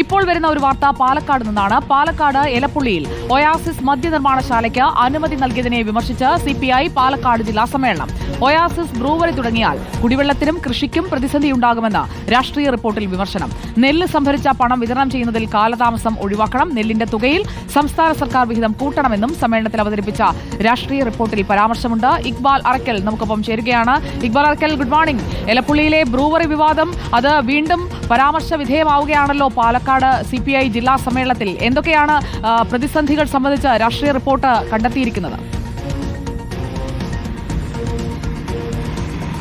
ഇപ്പോൾ വരുന്ന ഒരു വാർത്ത പാലക്കാട് നിന്നാണ്. പാലക്കാട് എലപ്പുള്ളിയിൽ ഒയാസിസ് മദ്യനിർമ്മാണശാലയ്ക്ക് അനുമതി നൽകിയതിനെ വിമർശിച്ച് സിപിഐ പാലക്കാട് ജില്ലാ സമ്മേളനം. ഒയാസിസ് ബ്രൂവറി തുടങ്ങിയാൽ കുടിവെള്ളത്തിനും കൃഷിക്കും പ്രതിസന്ധിയുണ്ടാകുമെന്ന് രാഷ്ട്രീയ റിപ്പോർട്ടിൽ വിമർശനം. നെല്ല് സംഭരിച്ച പണം വിതരണം ചെയ്യുന്നതിൽ കാലതാമസം ഒഴിവാക്കണം. നെല്ലിന്റെ തുകയിൽ സംസ്ഥാന സർക്കാർ വിഹിതം കൂട്ടണമെന്നും സമ്മേളനത്തിൽ അവതരിപ്പിച്ച രാഷ്ട്രീയ റിപ്പോർട്ടിൽ പരാമർശമുണ്ട്. ഇക്ബാൽ അറക്കൽ നമുക്കൊപ്പം ചേരുകയാണ്. Iqbal Arakkal good morning. എലപ്പുള്ളിയിലെ brewery വിവാദം അത് വീണ്ടും പരാമർശ വിധേയമാവുകയാണല്ലോ പാലക്കാട് സി ജില്ലാ സമ്മേളനത്തിൽ. എന്തൊക്കെയാണ് പ്രതിസന്ധികൾ സംബന്ധിച്ച് രാഷ്ട്രീയ റിപ്പോർട്ട് കണ്ടെത്തിയിരിക്കുന്നത്?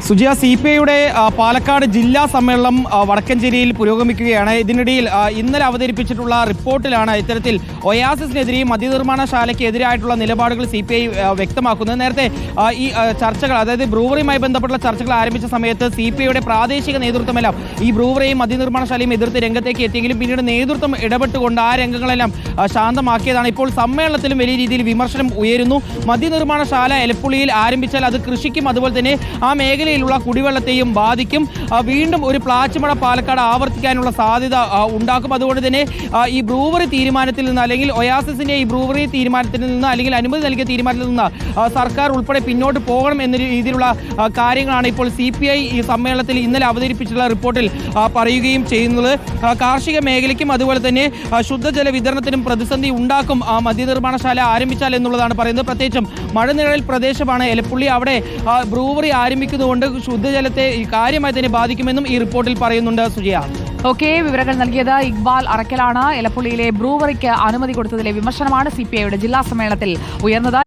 സുജിയ സി പി ഐയുടെ പാലക്കാട് ജില്ലാ സമ്മേളനം വടക്കഞ്ചേരിയിൽ പുരോഗമിക്കുകയാണ്. ഇതിനിടയിൽ ഇന്നലെ അവതരിപ്പിച്ചിട്ടുള്ള റിപ്പോർട്ടിലാണ് ഇത്തരത്തിൽ ഒയാസിസിനെതിരെയും മദ്യനിർമ്മാണ ശാലയ്ക്കെതിരായിട്ടുള്ള നിലപാടുകൾ സി പി ഐ വ്യക്തമാക്കുന്നത്. നേരത്തെ ഈ ചർച്ചകൾ അതായത് ബ്രൂവറിയുമായി ബന്ധപ്പെട്ടുള്ള ചർച്ചകൾ ആരംഭിച്ച സമയത്ത് സി പി ഐയുടെ പ്രാദേശിക നേതൃത്വമെല്ലാം ഈ ബ്രൂവറിയും മദ്യനിർമ്മാണശാലയും എതിർത്ത് രംഗത്തേക്ക് എത്തിയെങ്കിലും പിന്നീട് നേതൃത്വം ഇടപെട്ടുകൊണ്ട് ആ രംഗങ്ങളെല്ലാം ശാന്തമാക്കിയതാണ്. ഇപ്പോൾ സമ്മേളനത്തിലും വലിയ രീതിയിൽ വിമർശനം ഉയരുന്നു. മദ്യനിർമ്മാണശാല എലപ്പുള്ളിയിൽ ആരംഭിച്ചാൽ അത് കൃഷിക്കും അതുപോലെ തന്നെ ആ മേഖലയിലുള്ള കുടിവെള്ളത്തെയും ബാധിക്കും. വീണ്ടും ഒരു പ്ലാച്ചുമട പാലക്കാട് ആവർത്തിക്കാനുള്ള സാധ്യത ഉണ്ടാക്കും. അതുകൊണ്ട് തന്നെ ഈ ബ്രൂവറി തീരുമാനത്തിൽ നിന്ന് അല്ലെങ്കിൽ ഒയാസിന്റെ ഈ ബ്രൂവറി തീരുമാനത്തിൽ നിന്ന് അല്ലെങ്കിൽ അനുമതി നൽകിയ തീരുമാനത്തിൽ നിന്ന് സർക്കാർ ഉൾപ്പെടെ പിന്നോട്ട് പോകണം എന്ന രീതിയിലുള്ള കാര്യങ്ങളാണ് ഇപ്പോൾ സി പി ഐ ഈ സമ്മേളനത്തിൽ ഇന്നലെ അവതരിപ്പിച്ചുള്ള റിപ്പോർട്ടിൽ പറയുകയും ചെയ്യുന്നത്. കാർഷിക മേഖലയ്ക്കും അതുപോലെ തന്നെ ശുദ്ധജല വിതരണത്തിനും പ്രതിസന്ധി ഉണ്ടാക്കും. ആ, മദ്യനിർമ്മാണശാല ആരംഭിച്ചാൽ എന്നുള്ളതാണ് പറയുന്നത്. പ്രത്യേകിച്ചും മഴനിഴൽ പ്രദേശമാണ് എലപ്പുള്ളി. അവിടെ ബ്രൂവറി ആരംഭിക്കുന്നതുകൊണ്ട് ശുദ്ധജലത്തെ ഈ കാര്യമായി തന്നെ ബാധിക്കുമെന്നും ഈ റിപ്പോർട്ടിൽ പറയുന്നുണ്ട് സുജയ. ഓക്കെ വിവരങ്ങൾ നൽകിയത് ഇക്ബാൽ അറക്കലാണ്. എലപ്പുള്ളിയിലെ ബ്രൂവറിക്ക് അനുമതി കൊടുത്തതിലെ വിമർശനമാണ് സി ജില്ലാ സമ്മേളനത്തിൽ ഉയർന്നത്.